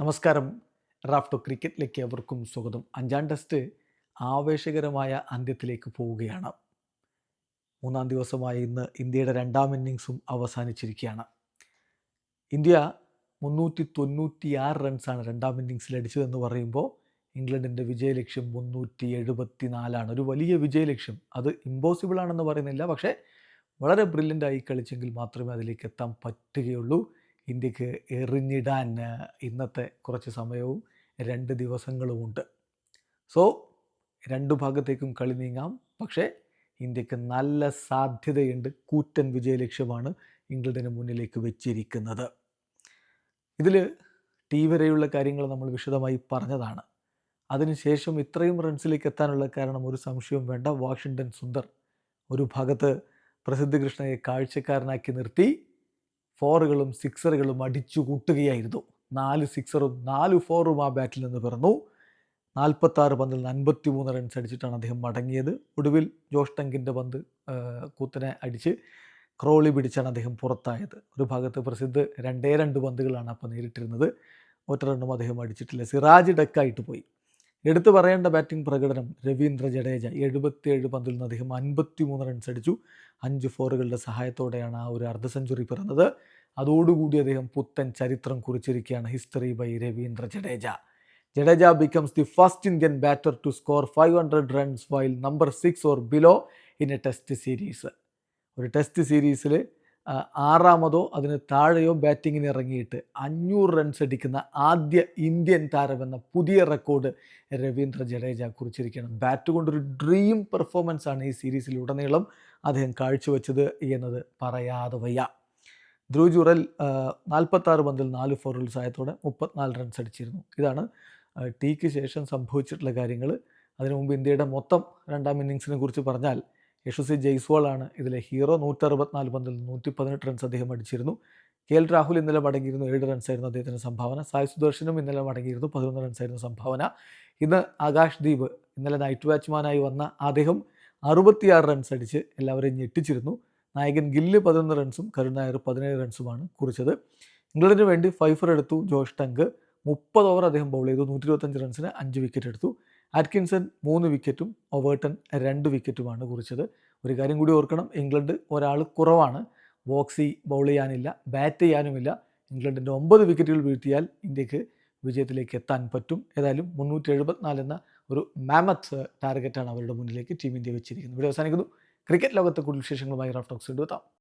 നമസ്കാരം. റാഫ്റ്റോ ക്രിക്കറ്റിലേക്ക് അവർക്കും സ്വാഗതം. അഞ്ചാം ടെസ്റ്റ് ആവേശകരമായ അന്ത്യത്തിലേക്ക് പോവുകയാണ്. മൂന്നാം ദിവസമായ ഇന്ന് ഇന്ത്യയുടെ രണ്ടാം ഇന്നിങ്സും അവസാനിച്ചിരിക്കുകയാണ്. ഇന്ത്യ മുന്നൂറ്റി തൊണ്ണൂറ്റി ആറ് റൺസാണ് രണ്ടാം ഇന്നിങ്സിൽ അടിച്ചതെന്ന് പറയുമ്പോൾ ഇംഗ്ലണ്ടിന്റെ വിജയലക്ഷ്യം മുന്നൂറ്റി എഴുപത്തി നാലാണ് ഒരു വലിയ വിജയലക്ഷ്യം. അത് ഇമ്പോസിബിൾ ആണെന്ന് പറയുന്നില്ല. പക്ഷേ വളരെ ബ്രില്യന്റായി കളിച്ചെങ്കിൽ മാത്രമേ അതിലേക്ക് എത്താൻ പറ്റുകയുള്ളൂ. ഇന്ത്യയ്ക്ക് എറിഞ്ഞിടാൻ ഇന്നത്തെ കുറച്ച് സമയവും രണ്ട് ദിവസങ്ങളുമുണ്ട്. സോ രണ്ട് ഭാഗത്തേക്കും കളി നീങ്ങാം. പക്ഷേ ഇന്ത്യയ്ക്ക് നല്ല സാധ്യതയുണ്ട്. കൂറ്റൻ വിജയലക്ഷ്യമാണ് ഇംഗ്ലണ്ടിന് മുന്നിലേക്ക് വെച്ചിരിക്കുന്നത്. ഇതിൽ ടി വരെയുള്ള കാര്യങ്ങൾ നമ്മൾ വിശദമായി പറഞ്ഞതാണ്. അതിനുശേഷം ഇത്രയും റൺസിലേക്ക് എത്താനുള്ള കാരണം ഒരു സംശയവും വേണ്ട. വാഷിങ്ടൺ സുന്ദർ ഒരു ഭാഗത്ത് പ്രസിദ്ധ കൃഷ്ണയെ കാഴ്ചക്കാരനാക്കി നിർത്തി. ഫോറുകളും സിക്സറുകളും അടിച്ചു കൂട്ടുകയായിരുന്നു. നാല് സിക്സറും നാല് ഫോറും ആ ബാറ്റിൽ നിന്ന് പിറന്നു. നാൽപ്പത്താറ് പന്തിൽ നിന്ന് അൻപത്തി മൂന്ന് റൺസ് അടിച്ചിട്ടാണ് അദ്ദേഹം മടങ്ങിയത്. ഒടുവിൽ ജോഷ് ടങ്കിന്റെ പന്ത് കൂത്തനെ അടിച്ച് ക്രോളി പിടിച്ചാണ് അദ്ദേഹം പുറത്തായത്. ഒരു ഭാഗത്ത് പ്രസിദ്ധ രണ്ടേ രണ്ട് പന്തുകളാണ് അപ്പോൾ നേരിട്ടിരുന്നത്. ഒറ്റ റണ്ണും അദ്ദേഹം അടിച്ചിട്ടില്ല. സിറാജ് ഡക്കായിട്ട് പോയി. എടുത്തു പറയേണ്ട ബാറ്റിംഗ് പ്രകടനം രവീന്ദ്ര ജഡേജ എഴുപത്തിയേഴ് പന്തിൽ നിന്ന് അദ്ദേഹം അൻപത്തി മൂന്ന് റൺസ് അടിച്ചു. അഞ്ച് ഫോറുകളുടെ സഹായത്തോടെയാണ് ആ ഒരു അർദ്ധ സെഞ്ചുറി പിറന്നത്. അതോടുകൂടി അദ്ദേഹം പുത്തൻ ചരിത്രം കുറിച്ചിരിക്കുകയാണ് history by Ravindra Jadeja. Jadeja becomes the first Indian batter to score five hundred runs while number six or below in a test series ഒരു ടെസ്റ്റ് സീരീസിൽ ആറാമതോ അതിന് താഴെയോ ബാറ്റിങ്ങിന് ഇറങ്ങിയിട്ട് അഞ്ഞൂറ് റൺസ് അടിക്കുന്ന ആദ്യ ഇന്ത്യൻ താരമെന്ന പുതിയ റെക്കോർഡ് രവീന്ദ്ര ജഡേജ കുറിച്ചിരിക്കുകയാണ്. ബാറ്റ് കൊണ്ടൊരു ഡ്രീം പെർഫോമൻസ് ആണ് ഈ സീരീസിൽ സീരീസിലുടനീളം അദ്ദേഹം കാഴ്ചവെച്ചത് എന്നത് പറയാതെ വയ്യ. ധ്രുവ് ജുറൽ നാൽപ്പത്താറ് പന്തിൽ നാല് ഫോറുകൾ സഹായത്തോടെ മുപ്പത്തിനാല് റൺസ് അടിച്ചിരുന്നു. ഇതാണ് ടീക്ക് ശേഷം സംഭവിച്ചിട്ടുള്ള കാര്യങ്ങൾ അതിനു മുമ്പ് ഇന്ത്യയുടെ മൊത്തം രണ്ടാം ഇന്നിങ്സിനെ കുറിച്ച് പറഞ്ഞാൽ യശസ്വി ജയ്സ്വാളാണ് ഇതിലെ ഹീറോ നൂറ്ററുപത്തിനാല് പന്തിൽ നൂറ്റി പതിനെട്ട് റൺസ് അദ്ദേഹം അടിച്ചിരുന്നു. കെ എൽ രാഹുൽ ഇന്നലെ മടങ്ങിയിരുന്നു ഏഴ് റൺസായിരുന്നു അദ്ദേഹത്തിന്റെ സംഭാവന. സായ് സുദർശനും ഇന്നലെ മടങ്ങിയിരുന്നു പതിനൊന്ന് റൺസായിരുന്നു സംഭാവന. ഇന്ന് ആകാശ് ദീപ് ഇന്നലെ നൈറ്റ് വാച്ച്മാനായി വന്ന അദ്ദേഹം അറുപത്തിയാറ് റൺസ് അടിച്ച് എല്ലാവരെയും ഞെട്ടിച്ചിരുന്നു. നായകൻ ഗില്ല് പതിനൊന്ന് റൺസും കരുൺ നായർ പതിനേഴ് റൺസുമാണ് കുറിച്ചത്. ഇംഗ്ലണ്ടിന് വേണ്ടി ഫൈഫർ എടുത്തു ജോഷ് ടങ്ക്. മുപ്പത് ഓവർ അദ്ദേഹം ബൗൾ ചെയ്തു. നൂറ്റി ഇരുപത്തഞ്ച് റൺസിന് അഞ്ച് വിക്കറ്റ് എടുത്തു. ആറ്റ്കിൻസൺ മൂന്ന് വിക്കറ്റും ഒവേർട്ടൺ രണ്ട് വിക്കറ്റുമാണ് കുറിച്ചത്. ഒരു കാര്യം കൂടി ഓർക്കണം ഇംഗ്ലണ്ട് ഒരാൾ കുറവാണ്. ബോക്സി ബൗൾ ചെയ്യാനില്ല ബാറ്റ് ചെയ്യാനുമില്ല. ഇംഗ്ലണ്ടിന്റെ ഒമ്പത് വിക്കറ്റുകൾ വീഴ്ത്തിയാൽ ഇന്ത്യയ്ക്ക് വിജയത്തിലേക്ക് എത്താൻ പറ്റും. ഏതായാലും മുന്നൂറ്റി എഴുപത്തിനാല് എന്ന ഒരു മാമത്ത് ടാർഗറ്റാണ് അവരുടെ മുന്നിലേക്ക് ടീം ഇന്ത്യ വെച്ചിരിക്കുന്നത്. ഇവിടെ അവസാനിക്കുന്നു. ക്രിക്കറ്റ് ലോകത്തെ കൂടുതൽ വിശേഷങ്ങളുമായി റാഫ്റ്റോക്സ് എടുത്താം